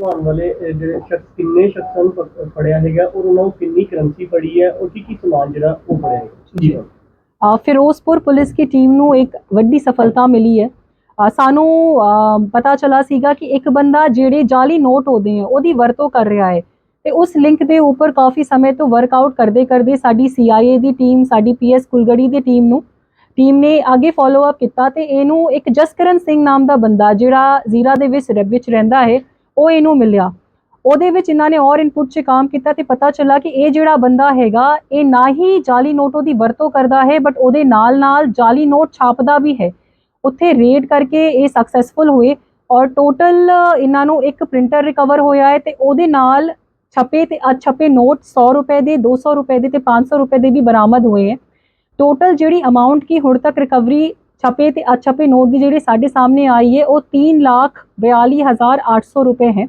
ਭਗਵਾਨ ਵਾਲੇ ਅਹ, ਜਿਹੜੇ ਸ਼ਖਸ ਕਿੰਨੇ ਸ਼ਖਸਾਂ ਨੂੰ ਫੜਿਆ ਹੈਗਾ ਔਰ ਉਹਨਾਂ ਨੂੰ ਕਿੰਨੀ ਕਰੰਸੀ ਫੜੀ ਹੈ ਔਰ ਕੀ ਕੀ ਸਮਾਨ ਜਿਹੜਾ ਉਹ ਫੜਿਆ ਹੈ ਜੀ। ਅ, ਫਿਰੋਜ਼ਪੁਰ ਪੁਲਿਸ ਦੀ ਟੀਮ ਨੂੰ ਇੱਕ ਵੱਡੀ ਸਫਲਤਾ ਮਿਲੀ ਹੈ। ਅ, ਸਾਨੂੰ ਅ, ਪਤਾ ਚਲਾ ਸੀਗਾ ਕਿ ਇੱਕ ਬੰਦਾ ਜਿਹੜੇ ਜਾਲੀ ਨੋਟ ਹੁੰਦੇ ਆ ਉਹਦੀ ਵਰਤੋਂ ਕਰ ਰਿਹਾ ਹੈ ਤੇ ਉਸ ਲਿੰਕ ਦੇ ਉੱਪਰ ਕਾਫੀ ਸਮੇਂ ਤੋਂ ਵਰਕਆਊਟ ਕਰਦੇ ਕਰਦੇ ਸਾਡੀ CIA ਦੀ ਟੀਮ ਸਾਡੀ PS ਕੁਲਗੜੀ ਦੀ ਟੀਮ ਨੂੰ ਟੀਮ ਨੇ ਅੱਗੇ ਫਾਲੋ ਅਪ ਕੀਤਾ ਤੇ ਇਹਨੂੰ ਇੱਕ ਜਸਕਰਨ ਸਿੰਘ ਨਾਮ ਦਾ ਬੰਦਾ ਜਿਹੜਾ ਜ਼ੀਰਾ ਦੇ ਵਿੱਚ ਵਿੱਚ ਰਹਿੰਦਾ ਹੈ ਉਹ ਇਹਨੂੰ ਮਿਲਿਆ। ਉਹਦੇ ਵਿੱਚ ਇਹਨਾਂ ਨੇ ਔਰ ਇਨਪੁਟ 'ਚ ਕੰਮ ਕੀਤਾ ਤੇ ਪਤਾ ਚੱਲਾ ਕਿ ਇਹ ਜਿਹੜਾ ਬੰਦਾ ਹੈਗਾ, ਇਹ ਨਾ ਹੀ ਜਾਲੀ ਨੋਟੋ ਦੀ ਵਰਤੋਂ ਕਰਦਾ ਹੈ ਬਟ ਉਹਦੇ ਨਾਲ ਨਾਲ ਜਾਲੀ ਨੋਟ ਛਾਪਦਾ ਵੀ ਹੈ। ਉੱਥੇ ਰੇਡ ਕਰਕੇ ਇਹ ਸਕਸੈਸਫੁਲ ਹੋਏ ਔਰ ਟੋਟਲ ਇਹਨਾਂ ਨੂੰ ਇੱਕ ਪ੍ਰਿੰਟਰ ਰਿਕਵਰ ਹੋਇਆ ਹੈ ਤੇ ਉਹਦੇ ਨਾਲ ਛਪੇ ਤੇ ਅਛਪੇ ਨੋਟ 100 ਰੁਪਏ ਦੇ 200 ਰੁਪਏ ਦੇ ਤੇ 500 ਰੁਪਏ ਦੇ ਵੀ ਬਰਾਮਦ ਹੋਏ ਹੈ। ਟੋਟਲ ਜਿਹੜੀ ਅਮਾਉਂਟ ਕੀ ਹੁਣ ਤੱਕ ਰਿਕਵਰੀ ਛਪੇ ਤੇ ਅਛਪੇ ਨੋਟ ਦੀ ਜਿਹੜੀ ਸਾਡੇ ਸਾਹਮਣੇ ਆਈ ਹੈ, ਉਹ 3 ਲੱਖ 42800 ਰੁਪਏ ਹੈ।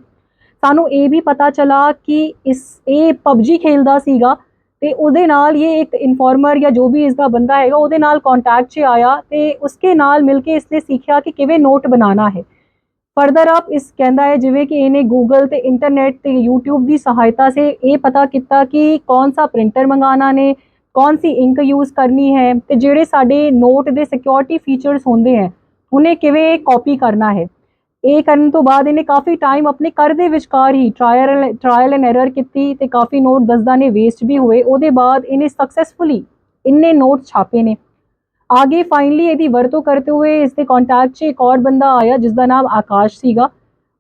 ਸਾਨੂੰ ਇਹ ਵੀ ਪਤਾ ਚਲਾ ਕਿ ਇਸ, ਇਹ ਪਬਜੀ ਖੇਲਦਾ ਸੀਗਾ ਤੇ ਉਹਦੇ ਨਾਲ ਇਹ ਇੱਕ ਇਨਫਾਰਮਰ ਜਾਂ ਜੋ ਵੀ ਇਸ ਦਾ ਬੰਦਾ ਹੈਗਾ, ਉਹਦੇ ਨਾਲ ਕੰਟੈਕਟ 'ਚ ਆਇਆ ਤੇ ਉਸਕੇ ਨਾਲ ਮਿਲ ਕੇ ਇਸਨੇ ਸਿੱਖਿਆ ਕਿ ਕਿਵੇਂ ਨੋਟ ਬਣਾਉਣਾ ਹੈ। ਫਰਦਰ ਆਪ ਇਸ ਕਹਿੰਦਾ ਹੈ, ਜਿਵੇਂ ਕਿ ਇਹਨੇ ਗੂਗਲ ਤੇ ਇੰਟਰਨੈਟ ਤੇ YouTube ਦੀ ਸਹਾਇਤਾ ਸੇ ਇਹ ਪਤਾ ਕੀਤਾ ਕਿ ਕੌਨ ਸਾ ਪ੍ਰਿੰਟਰ ਮੰਗਾਣਾ ਨੇ ਕੌਣ ਸੀ ਇੰਕ ਯੂਜ਼ ਕਰਨੀ ਹੈ ਤੇ ਜਿਹੜੇ ਸਾਡੇ ਨੋਟ ਦੇ ਸਿਕਿਉਰਿਟੀ ਫੀਚਰਸ ਹੁੰਦੇ ਹੈ, ਉਹਨੇ ਕਿਵੇਂ ਕਾਪੀ ਕਰਨਾ ਹੈ? ਇਹ ਕਰਨ ਤੋਂ ਬਾਅਦ ਇਹਨੇ ਕਾਫੀ ਟਾਈਮ ਆਪਣੇ ਘਰ ਦੇ ਵਿਚਕਾਰ ਹੀ ਟ੍ਰਾਇਲ ਟ੍ਰਾਇਲ ਐਂਡ ਐਰਰ ਕੀਤੀ ਤੇ ਕਾਫੀ ਨੋਟ ਦਸਦਾ ਨੇ ਵੇਸਟ ਵੀ ਹੋਏ, ਉਹਦੇ ਬਾਅਦ ਇਹਨੇ ਸਕਸੈਸਫੁਲੀ ਇੰਨੇ ਨੋਟ ਛਾਪੇ ਨੇ। ਆਗੇ ਫਾਈਨਲੀ ਇਹਦੀ ਵਰਤੋਂ ਕਰਦੇ ਹੋਏ ਇਸ ਦੇ ਕੰਟੈਕਟ 'ਚ ਇੱਕ ਹੋਰ ਬੰਦਾ ਆਇਆ ਜਿਸ ਦਾ ਨਾਮ ਆਕਾਸ਼ ਸੀਗਾ।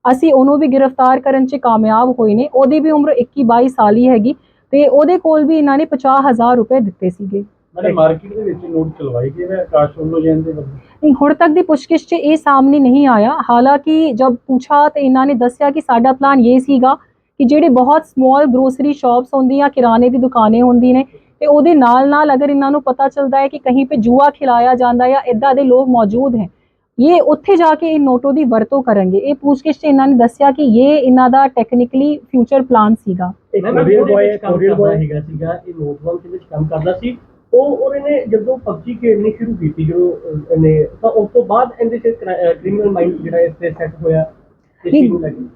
ਅਸੀਂ ਉਹਨੂੰ ਵੀ ਗ੍ਰਿਫਤਾਰ ਕਰਨ 'ਚ ਕਾਮਯਾਬ ਹੋਏ ਨੇ, ਉਹਦੀ ਵੀ ਉਮਰ 21 22 ਸਾਲ ਹੀ ਹੈਗੀ। ਤੇ ਉਹਦੇ ਕੋਲ ਵੀ ਇਹਨਾਂ ਨੇ 50000 ਰੁਪਏ ਦਿੱਤੇ ਸੀਗੇ। ਮੈਨੇ ਮਾਰਕੀਟ ਦੇ ਵਿੱਚ ਨੋਟ ਚਲਵਾਏ ਗਏ ਨੇ ਆਕਾਸ਼ ਵੱਲੋਂ ਜੈਨ ਦੇ ਵੱਲੋਂ ਨਹੀਂ ਹੁਣ ਤੱਕ ਦੀ ਪੁੱਛਗਿੱਛ 'ਚ ਇਹ ਸਾਹਮਣੇ ਨਹੀਂ ਆਇਆ। ਹਾਲਾਂਕਿ ਜਦ ਪੁੱਛਾ ਤੇ ਇਹਨਾਂ ਨੇ ਦੱਸਿਆ ਕਿ ਸਾਡਾ ਪਲਾਨ ਇਹ ਸੀਗਾ ਕਿ ਜਿਹੜੇ ਬਹੁਤ ਸਮਾਲ ਗਰੋਸਰੀ ਸ਼ਾਪਸ ਹੁੰਦੀਆਂ ਕਿਰਾਣੇ ਦੀ ਦੁਕਾਨੇ ਹੁੰਦੀ ਨੇ ਤੇ ਉਹਦੇ ਨਾਲ ਨਾਲ ਅਗਰ ਇਹਨਾਂ ਨੂੰ ਪਤਾ ਚੱਲਦਾ ਹੈ ਕਿ ਕਹੀਂ ਪੇ ਜੂਆ ਖਿਲਾਇਆ ਜਾਂਦਾ ਜਾਂ ਇਦਾਂ ਦੇ ਲੋਕ ਮੌਜੂਦ ਹੈ ਇਹ ਉੱਥੇ ਜਾ ਕੇ ਇਹ ਨੋਟੋ ਦੀ ਵਰਤੋਂ ਕਰਨਗੇ ਇਹ ਪੁੱਛਗਿੱਛ 'ਚ ਇਹਨਾਂ ਨੇ ਦੱਸਿਆ ਕਿ ਇਹ ਇਹਨਾਂ ਦਾ ਟੈਕਨੀਕਲੀ ਫਿਊਚਰ ਪਲਾਨ ਸੀਗਾ ਇੱਕ ਕੋਰੀਅਰ ਬॉय ਕੋਰੀਅਰ ਬॉय ਹੈਗਾ ਸੀਗਾ ਇਹ ਨੋਟਬੰਕ ਦੇ ਵਿੱਚ ਕੰਮ ਕਰਦਾ ਸੀ। ਉਹ ਔਰ ਇਹਨੇ ਜਦੋਂ ਪਬਜੀ ਖੇਡਣੀ ਸ਼ੁਰੂ ਕੀਤੀ ਜਦੋਂ ਅਹ, ਇਹਨੇ ਤਾਂ ਉਸ ਤੋਂ ਬਾਅਦ ਇਹਦੇ ਚ ਕ੍ਰਿਮੀਨਲ ਮਾਈਂਡ ਜਿਹੜਾ ਇਸ ਤੇ ਸੈੱਟ ਹੋਇਆ ਇਸ ਨਹੀਂ। ਚੀਜ਼ ਨੂੰ ਲੱਗੀ?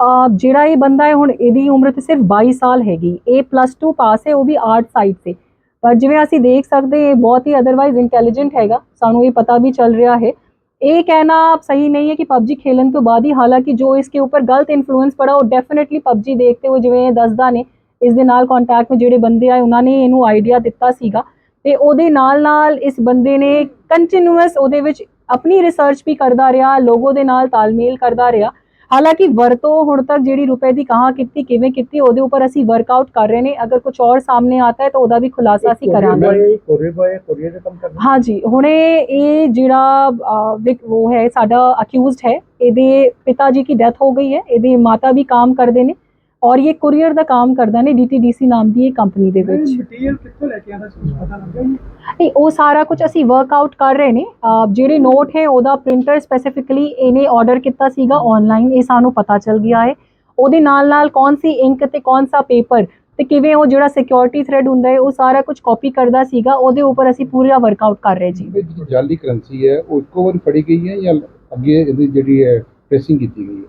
ਅਹ ਜਿਹੜਾ ਇਹ ਬੰਦਾ ਹੈ ਹੁਣ ਇਹਦੀ ਉਮਰ ਤੇ ਸਿਰਫ 22 ਸਾਲ ਹੈਗੀ। ਇਹ ਪਲੱਸ 2 ਪਾਸ ਹੈ ਉਹ ਵੀ ਆਰਟ ਸਾਈਡ ਸੇ ਪਰ ਜਿਵੇਂ ਅਸੀਂ ਦੇਖ ਸਕਦੇ ਇਹ ਬਹੁਤ ਹੀ ਅਦਰਵਾਈਜ਼ ਇੰਟੈਲੀਜੈਂਟ ਹੈਗਾ। ਸਾਨੂੰ ਇਹ ਪਤਾ ਵੀ ਚੱਲ ਰਿਹਾ ਹੈ। ਇਹ ਕਹਿਣਾ ਸਹੀ नहीं है कि पबजी खेलन ਤੋਂ ਬਾਅਦ ਹੀ ਹਾਲਾਂਕਿ ਜੋ ਇਸਕੇ ਉੱਪਰ ਗਲਤ ਇਨਫਲੂਐਂਸ ਪੜਾ ਉਹ ਡੈਫੀਨਿਟਲੀ ਪਬਜੀ ਦੇਖਦੇ ਹੋ ਜਿਵੇਂ ਇਹ ਦੱਸਦਾ ਨੇ ਇਸ ਦੇ ਨਾਲ ਕੰਟੈਕਟ ਵਿੱਚ ਜਿਹੜੇ ਬੰਦੇ ਆਏ ਉਹਨਾਂ ਨੇ ਇਹਨੂੰ ਆਈਡੀਆ ਦਿੱਤਾ ਸੀਗਾ ਤੇ ਉਹਦੇ ਨਾਲ ਨਾਲ ਇਸ ਬੰਦੇ ਨੇ ਕੰਟੀਨਿਊਅਸ ਉਹਦੇ ਵਿੱਚ ਆਪਣੀ ਰਿਸਰਚ ਵੀ ਕਰਦਾ ਰਿਹਾ ਲੋਗੋ ਦੇ ਨਾਲ ਤਾਲਮੇਲ ਕਰਦਾ ਰਿਹਾ ਹਾਲਾਂਕਿ ਵਰਤੋਂ ਹੁਣ ਤੱਕ ਜਿਹੜੀ ਰੁਪਏ ਦੀ ਕਹਾਂ ਕੀਤੀ ਕਿਵੇਂ ਕੀਤੀ ਉਹਦੇ ਉੱਪਰ ਅਸੀਂ ਵਰਕਆਊਟ ਕਰ ਰਹੇ ਨੇ। ਅਗਰ ਕੁਝ ਹੋਰ ਸਾਹਮਣੇ ਆਤਾ ਹੈ ਤਾਂ ਉਹਦਾ ਵੀ ਖੁਲਾਸਾ ਅਸੀਂ ਕਰਾਂਗੇ। ਕੋਰੀਅਰ ਬਾਏ ਹਾਂਜੀ ਹੁਣੇ ਇਹ ਜਿਹੜਾ ਉਹ ਹੈ ਸਾਡਾ ਅਕਿਊਜ਼ਡ ਹੈ। ਇਹਦੇ ਪਿਤਾ ਜੀ ਦੀ ਡੈਥ ਹੋ ਗਈ ਹੈ। ਇਹਦੇ ਮਾਤਾ ਵੀ ਕੰਮ ਕਰਦੇ ਨੇ। ਔਰ ਇਹ ਕੁਰੀਅਰ ਦਾ ਕੰਮ ਕਰਦਾ ਨੇ DTDC ਨਾਮ ਦੀ ਇਹ ਕੰਪਨੀ ਦੇ ਵਿੱਚ। ਮਟੀਰੀਅਲ ਕਿੱਥੋਂ ਲੈ ਕੇ ਆਉਂਦਾ ਸੀ ਪਤਾ ਲੱਗਾ ਜੀ ਨਹੀਂ। ਉਹ ਸਾਰਾ ਕੁਝ ਅਸੀਂ ਵਰਕਆਊਟ ਕਰ ਰਹੇ ਨੇ। ਜਿਹੜੇ ਨੋਟ ਹੈ ਉਹਦਾ ਪ੍ਰਿੰਟਰ ਸਪੈਸੀਫਿਕਲੀ ਇਹਨੇ ਆਰਡਰ ਕੀਤਾ ਸੀਗਾ ਆਨਲਾਈਨ ਇਹ ਸਾਨੂੰ ਪਤਾ ਚੱਲ ਗਿਆ ਹੈ। ਉਹਦੇ ਨਾਲ ਨਾਲ ਕੌਣ ਸੀ ਇੰਕ ਤੇ ਕੌਣ ਸਾ ਪੇਪਰ ਤੇ ਕਿਵੇਂ ਉਹ ਜਿਹੜਾ ਸਿਕਿਉਰਿਟੀ ਥ੍ਰੈਡ ਹੁੰਦਾ ਹੈ ਉਹ ਸਾਰਾ ਕੁਝ ਕਾਪੀ ਕਰਦਾ ਸੀਗਾ। ਉਹਦੇ ਉੱਪਰ ਅਸੀਂ ਪੂਰਾ ਵਰਕਆਊਟ ਕਰ ਰਹੇ ਜੀ। ਜਿਹੜੀ ਜਾਲੀ ਕਰੰਸੀ ਹੈ ਉਹ ਇੱਕੋ ਵਾਰੀ ਫੜੀ ਗਈ ਹੈ ਜਾਂ ਅੱਗੇ ਇਹਦੀ ਜਿਹੜੀ ਹੈ ਟ੍ਰੇਸਿੰਗ ਕੀਤੀ ਗਈ ਹੈ?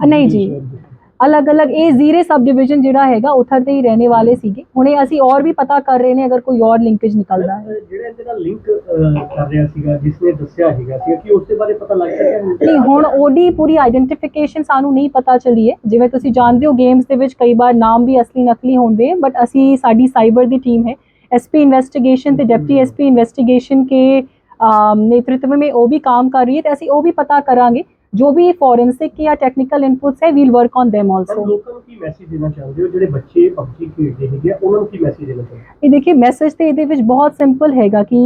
ਨਹੀਂ ਜੀ ਅਲੱਗ-ਅਲੱਗ ਇਹ ਜ਼ੀਰੇ ਸਬ ਡਿਵੀਜ਼ਨ ਜਿਹੜਾ ਹੈਗਾ ਉੱਥਰ ਤੇ ਹੀ ਰਹਿਣੇ ਵਾਲੇ ਸੀਗੇ ਹੁਣੇ ਅਸੀਂ ਔਰ ਵੀ ਪਤਾ ਕਰ ਰਹੇ ਨੇ ਅਗਰ ਕੋਈ ਔਰ ਲਿੰਕੇਜ ਨਿਕਲਦਾ ਹੈ ਜਿਹੜਾ ਇਹਦੇ ਨਾਲ ਲਿੰਕ ਕਰ ਰਿਹਾ ਸੀਗਾ ਜਿਸ ਨੇ ਦੱਸਿਆ ਹੈਗਾ ਸੀ ਕਿ ਉਸ ਦੇ ਬਾਰੇ ਪਤਾ ਲੱਗ ਸਕਿਆ ਨਹੀਂ ਹੁਣ ਉਹਦੀ ਪੂਰੀ ਆਇਡੈਂਟੀਫਿਕੇਸ਼ਨ ਸਾਨੂੰ ਨਹੀਂ ਪਤਾ ਚੱਲੀ ਹੈ ਜਿਵੇਂ ਤੁਸੀਂ ਜਾਣਦੇ ਹੋ ਗੇਮਸ ਦੇ ਵਿੱਚ ਕਈ ਵਾਰ ਨਾਮ ਵੀ ਅਸਲੀ ਨਕਲੀ ਹੁੰਦੇ ਬਟ ਅਸੀਂ ਸਾਡੀ ਸਾਈਬਰ ਦੀ ਟੀਮ ਹੈ एसपी ਇਨਵੈਸਟੀਗੇਸ਼ਨ ਤੇ ਡਿਪਟੀ ਐਸਪੀ ਇਨਵੈਸਟੀਗੇਸ਼ਨ ਕੇ ਅਮ, नेतृत्व में वो भी काम कर रही है तो ਅਸੀਂ ਉਹ ਵੀ ਪਤਾ ਕਰਾਂਗੇ ਜੋ ਵੀ ਫੋਰੈਂਸਿਕ ਜਾਂ ਟੈਕਨੀਕਲ ਇਨਪੁਟਸ ਹੈ we'll work on them also. ਲੋਕਾਂ ਨੂੰ ਕੀ ਮੈਸੇਜ ਦੇਣਾ ਚਾਹੁੰਦੇ ਹੋ? ਜਿਹੜੇ ਬੱਚੇ ਪਬਜੀ ਖੇਡਦੇ ਹੈਗੇ ਉਹਨਾਂ ਨੂੰ ਕੀ ਮੈਸੇਜ ਦੇਣਾ ਚਾਹੁੰਦੇ? ਇਹ ਦੇਖਿਏ ਮੈਸੇਜ ਤੇ ਇਹਦੇ ਵਿੱਚ ਬਹੁਤ ਸਿੰਪਲ ਹੈਗਾ ਕਿ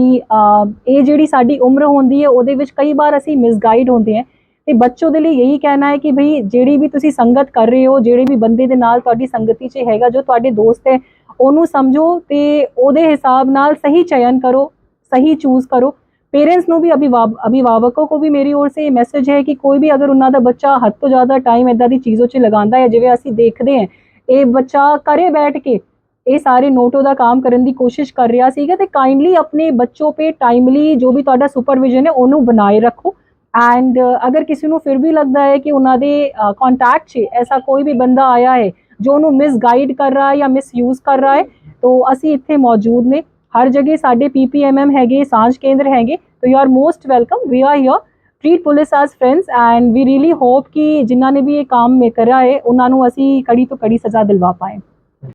ਇਹ ਜਿਹੜੀ ਸਾਡੀ ਉਮਰ ਹੁੰਦੀ ਹੈ ਉਹਦੇ ਵਿੱਚ ਕਈ ਵਾਰ ਅਸੀਂ ਮਿਸਗਾਈਡ ਹੁੰਦੇ ਹਾਂ। ਤੇ ਬੱਚੋ ਦੇ ਲਈ ਇਹੀ ਕਹਿਣਾ ਹੈ ਕਿ ਭਈ ਜਿਹੜੀ ਵੀ ਤੁਸੀਂ ਸੰਗਤ ਕਰ ਰਹੇ ਹੋ ਜਿਹੜੇ ਵੀ ਬੰਦੇ ਦੇ ਨਾਲ ਤੁਹਾਡੀ ਸੰਗਤੀ 'ਚ ਹੈਗਾ ਜੋ ਤੁਹਾਡੇ ਦੋਸਤ ਹੈ ਉਹਨੂੰ ਸਮਝੋ ਤੇ ਉਹਦੇ ਹਿਸਾਬ ਨਾਲ ਸਹੀ ਚयन ਕਰੋ ਸਹੀ ਚੂਜ਼ ਕਰੋ। पेरेंट्स ਨੂੰ ਵੀ ਅਭਿਭਾਵਕੋ ਕੋ ਵੀ ਮੇਰੀ ਔਰ ਸੇ ਇਹ ਮੈਸੇਜ ਹੈ ਕਿ ਕੋਈ ਵੀ ਅਗਰ ਉਹਨਾਂ ਦਾ ਬੱਚਾ ਹੱਦ ਤੋਂ ਜ਼ਿਆਦਾ ਟਾਈਮ ਇਦਾਂ ਦੀ ਚੀਜ਼ੋ 'ਚ ਲਗਾਉਂਦਾ ਹੈ, ਜਿਵੇਂ ਅਸੀਂ ਦੇਖਦੇ ਹਾਂ, ਇਹ ਬੱਚਾ ਕਰੇ ਬੈਠ ਕੇ ਇਹ ਸਾਰੇ ਨੋਟੋ ਦਾ ਕੰਮ ਕਰਨ ਦੀ ਕੋਸ਼ਿਸ਼ ਕਰ ਰਿਹਾ ਸੀਗਾ ਤੇ ਕਾਈਂਡਲੀ ਆਪਣੇ ਬੱਚੋ ਪੇ ਟਾਈਮਲੀ ਜੋ ਵੀ ਤੁਹਾਡਾ ਸੁਪਰਵਿਜ਼ਨ ਹੈ, ਉਹਨੂੰ ਬਣਾਏ ਰੱਖੋ। ਐਂਡ ਅਗਰ ਕਿਸੇ ਨੂੰ ਫਿਰ ਵੀ ਲੱਗਦਾ ਹੈ ਕਿ ਉਹਨਾਂ ਦੇ ਕੰਟੈਕਟ 'ਚ ਐਸਾ ਕੋਈ ਵੀ ਬੰਦਾ ਆਇਆ ਹੈ, ਜੋ ਉਹਨੂੰ ਮਿਸਗਾਈਡ ਕਰ ਰਿਹਾ ਹੈ ਜਾਂ ਮਿਸਯੂਜ਼ ਕਰ ਰਿਹਾ ਹੈ, ਤਾਂ ਅਸੀਂ ਇੱਥੇ ਮੌਜੂਦ ਨੇ। ਹਰ ਜਗ੍ਹਾ ਸਾਡੇ ਪੀਪੀਐਮਐਮ ਹੈਗੇ, ਸਾਂਝ ਕੇਂਦਰ ਹੈਗੇ, ਤੋ you are most welcome we are here treat police as friends and we really hope ਕਿ ਜਿਨ੍ਹਾਂ ਨੇ ਵੀ ਇਹ ਕੰਮ ਮੇ ਕਰਿਆ ਹੈ, ਉਹਨਾਂ ਨੂੰ ਅਸੀਂ ਕੜੀ ਤੋਂ ਕੜੀ ਸਜ਼ਾ ਦਿਲਵਾ ਪਾਏ।